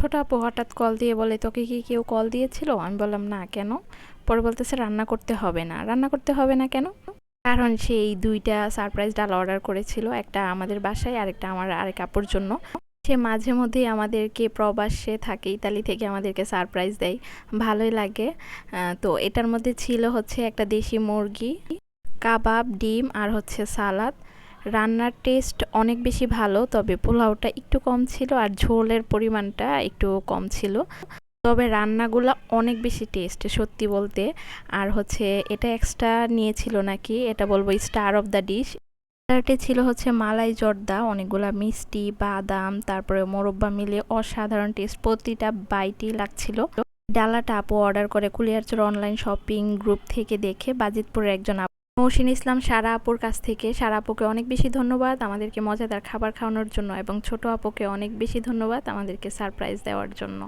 ছোট আপু হঠাৎ কল দিয়ে বলে, তোকে কি কেউ কল দিয়েছিল? আমি বললাম, না, কেন? পরে বলতেছে, রান্না করতে হবে না। রান্না করতে হবে না কেন? কারণ সে এই দুইটা সারপ্রাইজ ডাল অর্ডার করেছিল, একটা আমাদের বাসায় আরেকটা আমার আরেক আপুর জন্য। সে মাঝে মধ্যেই আমাদেরকে প্রবাসে থাকে, ইতালি থেকে আমাদেরকে সারপ্রাইজ দেয়, ভালোই লাগে। তো এটার মধ্যে ছিল হচ্ছে একটা দেশি মুরগি, কাবাব, ডিম আর হচ্ছে সালাদ। রান্নার টেস্ট অনেক বেশি ভালো, তবে পোলাওটা একটু কম ছিল আর ঝোলের পরিমাণটা একটু কম ছিল। তবে রান্নাগুলো অনেক বেশি টেস্ট, সত্যি বলতে। আর হচ্ছে এটা এক্সট্রা নিয়েছিল নাকি, এটা বলব স্টার অফ দ্য ডিশ স্টার্টে ছিল হচ্ছে মালাই জর্দা, অনেকগুলা মিষ্টি, বাদাম, তারপরে মোরব্বা মিলে অসাধারণ টেস্ট প্রতিটা বাইটই লাগছিল। ডালাটা আপু অর্ডার করে কুলিয়ারচর অনলাইন শপিং গ্রুপ থেকে দেখে বাজিতপুরের একজন আপু মৌসিন ইসলাম, সারা আপুর কাছ থেকে। সারা আপুকে অনেক বেশি ধন্যবাদ আমাদেরকে মজাদার খাবার খাওয়ানোর জন্য এবং ছোট আপুকে অনেক বেশি ধন্যবাদ আমাদেরকে সারপ্রাইজ দেওয়ার জন্য।